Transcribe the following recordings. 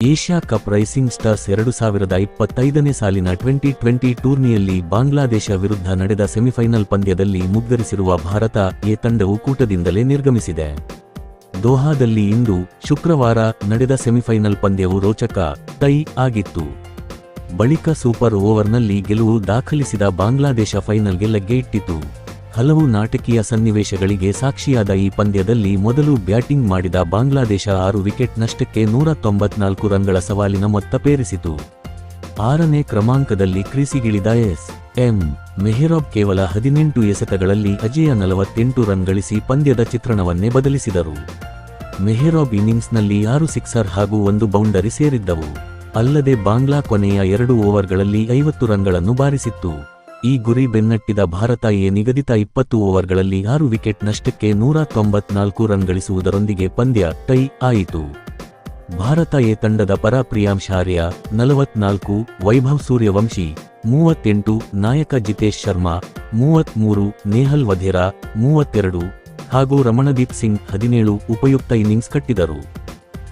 Asia cup rising stars ಎರಡು ಸಾವಿರದ ಇಪ್ಪತ್ತೈದನೇ ಸಾಲಿನ ಟ್ವೆಂಟಿ ಟ್ವೆಂಟಿ ಟೂರ್ನಿಯಲ್ಲಿ ಬಾಂಗ್ಲಾದೇಶ ವಿರುದ್ಧ ನಡೆದ ಸೆಮಿಫೈನಲ್ ಪಂದ್ಯದಲ್ಲಿ ಮುಗ್ಗರಿಸಿರುವ ಭಾರತ ಎ ತಂಡವು ಕೂಟದಿಂದಲೇ ನಿರ್ಗಮಿಸಿದೆ. ದೋಹಾದಲ್ಲಿ ಇಂದು ಶುಕ್ರವಾರ ನಡೆದ ಸೆಮಿಫೈನಲ್ ಪಂದ್ಯವು ರೋಚಕ ಟೈ ಆಗಿತ್ತು. ಬಳಿಕ ಸೂಪರ್ ಓವರ್ನಲ್ಲಿ ಗೆಲುವು ದಾಖಲಿಸಿದ ಬಾಂಗ್ಲಾದೇಶ ಫೈನಲ್ಗೆ ಲಗ್ಗೆ ಇಟ್ಟಿತು ಹಲವು ನಾಟಕೀಯ ಸನ್ನಿವೇಶಗಳಿಗೆ ಸಾಕ್ಷಿಯಾದ ಈ ಪಂದ್ಯದಲ್ಲಿ ಮೊದಲು ಬ್ಯಾಟಿಂಗ್ ಮಾಡಿದ ಬಾಂಗ್ಲಾದೇಶ ಆರು ವಿಕೆಟ್ ನಷ್ಟಕ್ಕೆ ನೂರ ತೊಂಬತ್ನಾಲ್ಕು ರನ್ಗಳ ಸವಾಲಿನ ಮೊತ್ತ ಪೇರಿಸಿತು. ಆರನೇ ಕ್ರಮಾಂಕದಲ್ಲಿ ಕ್ರೀಸಿಗಿಳಿದ ಎಸ್. ಎಂ. ಮೆಹರಾಬ್ ಕೇವಲ ಹದಿನೆಂಟು ಎಸೆತಗಳಲ್ಲಿ ಅಜೇಯ ನಲವತ್ತೆಂಟು ರನ್ ಗಳಿಸಿ ಪಂದ್ಯದ ಚಿತ್ರಣವನ್ನೇ ಬದಲಿಸಿದರು. ಮೆಹರಾಬ್ ಇನ್ನಿಂಗ್ಸ್ನಲ್ಲಿ ಆರು ಸಿಕ್ಸರ್ ಹಾಗೂ ಒಂದು ಬೌಂಡರಿ ಸೇರಿದ್ದವು. ಅಲ್ಲದೆ ಬಾಂಗ್ಲಾ ಕೊನೆಯ ಎರಡು ಓವರ್ಗಳಲ್ಲಿ ಐವತ್ತು ರನ್ಗಳನ್ನು ಬಾರಿಸಿತ್ತು. ಈ ಗುರಿ ಬೆನ್ನಟ್ಟಿದ ಭಾರತ ಎ ನಿಗದಿತ ಇಪ್ಪತ್ತು ಓವರ್ಗಳಲ್ಲಿ ಆರು ವಿಕೆಟ್ ನಷ್ಟಕ್ಕೆ ನೂರ ತೊಂಬತ್ನಾಲ್ಕು ರನ್ ಗಳಿಸುವುದರೊಂದಿಗೆ ಪಂದ್ಯ ಟೈ ಆಯಿತು. ಭಾರತ ಎ ತಂಡದ ಪರ ಪ್ರಿಯಾಂಶ್ ಆರ್ಯ, ನಲವತ್ನಾಲ್ಕು, ವೈಭವ್ ಸೂರ್ಯವಂಶಿ, ಮೂವತ್ತೆಂಟು, ನಾಯಕ ಜಿತೇಶ್ ಶರ್ಮಾ, ಮೂವತ್ಮೂರು, ನೇಹಲ್ ವಧೇರಾ, ಮೂವತ್ತೆರಡು ಹಾಗೂ ರಮಣದೀಪ್ ಸಿಂಗ್ ಹದಿನೇಳು ಉಪಯುಕ್ತ ಇನ್ನಿಂಗ್ಸ್ ಕಟ್ಟಿದರು.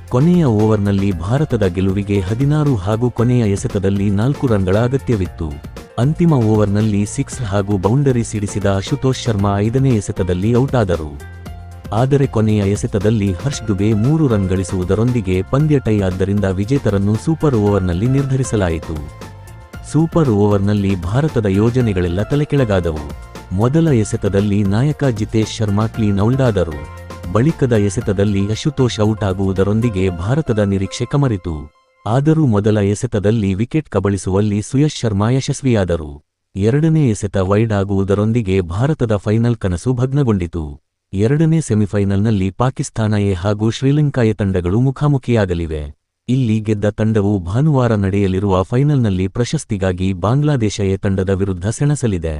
ಕೊನೆಯ ಓವರ್ನಲ್ಲಿ ಭಾರತದ ಗೆಲುವಿಗೆ ಹದಿನಾರು ಹಾಗೂ ಕೊನೆಯ ಎಸೆತದಲ್ಲಿ ನಾಲ್ಕು ರನ್ಗಳ ಅಗತ್ಯವಿತ್ತು. ಅಂತಿಮ ಓವರ್ನಲ್ಲಿ ಸಿಕ್ಸ್ ಹಾಗೂ ಬೌಂಡರಿ ಸಿಡಿಸಿದ ಅಶುತೋಷ್ ಶರ್ಮಾ ಐದನೇ ಎಸೆತದಲ್ಲಿ ಔಟ್ ಆದರು ಆದರೆ ಕೊನೆಯ ಎಸೆತದಲ್ಲಿ ಹರ್ಷ್ ದುಬೆ ಮೂರು ರನ್ ಗಳಿಸುವುದರೊಂದಿಗೆ ಪಂದ್ಯ ಟೈ ಆದ್ದರಿಂದ ವಿಜೇತರನ್ನು ಸೂಪರ್ ಓವರ್ನಲ್ಲಿ ನಿರ್ಧರಿಸಲಾಯಿತು. ಸೂಪರ್ ಓವರ್ನಲ್ಲಿ ಭಾರತದ ಯೋಜನೆಗಳೆಲ್ಲ ತಲೆಕೆಳಗಾದವು. ಮೊದಲ ಎಸೆತದಲ್ಲಿ ನಾಯಕ ಜಿತೇಶ್ ಶರ್ಮಾ ಕ್ಲೀನ್ ಔಲ್ಡಾದರು. ಬಳಿಕದ ಎಸೆತದಲ್ಲಿ ಅಶುತೋಷ್ ಔಟ್ ಆಗುವುದರೊಂದಿಗೆ ಭಾರತದ ನಿರೀಕ್ಷೆ ಕಮರಿತು. ಆದರೂ ಮೊದಲ ಎಸೆತದಲ್ಲಿ ವಿಕೆಟ್ ಕಬಳಿಸುವಲ್ಲಿ ಸುಯಶ್ ಶರ್ಮಾ ಯಶಸ್ವಿಯಾದರು. ಎರಡನೇ ಎಸೆತ ವೈಡ್ ಆಗುವುದರೊಂದಿಗೆ ಭಾರತದ ಫೈನಲ್ ಕನಸು ಭಗ್ನಗೊಂಡಿತು. ಎರಡನೇ ಸೆಮಿಫೈನಲ್ನಲ್ಲಿ ಪಾಕಿಸ್ತಾನ ಎ ಹಾಗೂ ಶ್ರೀಲಂಕಾ ಎ ತಂಡಗಳು ಮುಖಾಮುಖಿಯಾಗಲಿವೆ. ಇಲ್ಲಿ ಗೆದ್ದ ತಂಡವು ಭಾನುವಾರ ನಡೆಯಲಿರುವ ಫೈನಲ್ನಲ್ಲಿ ಪ್ರಶಸ್ತಿಗಾಗಿ ಬಾಂಗ್ಲಾದೇಶ ಎ ತಂಡದ ವಿರುದ್ಧ ಸೆಣಸಲಿದೆ.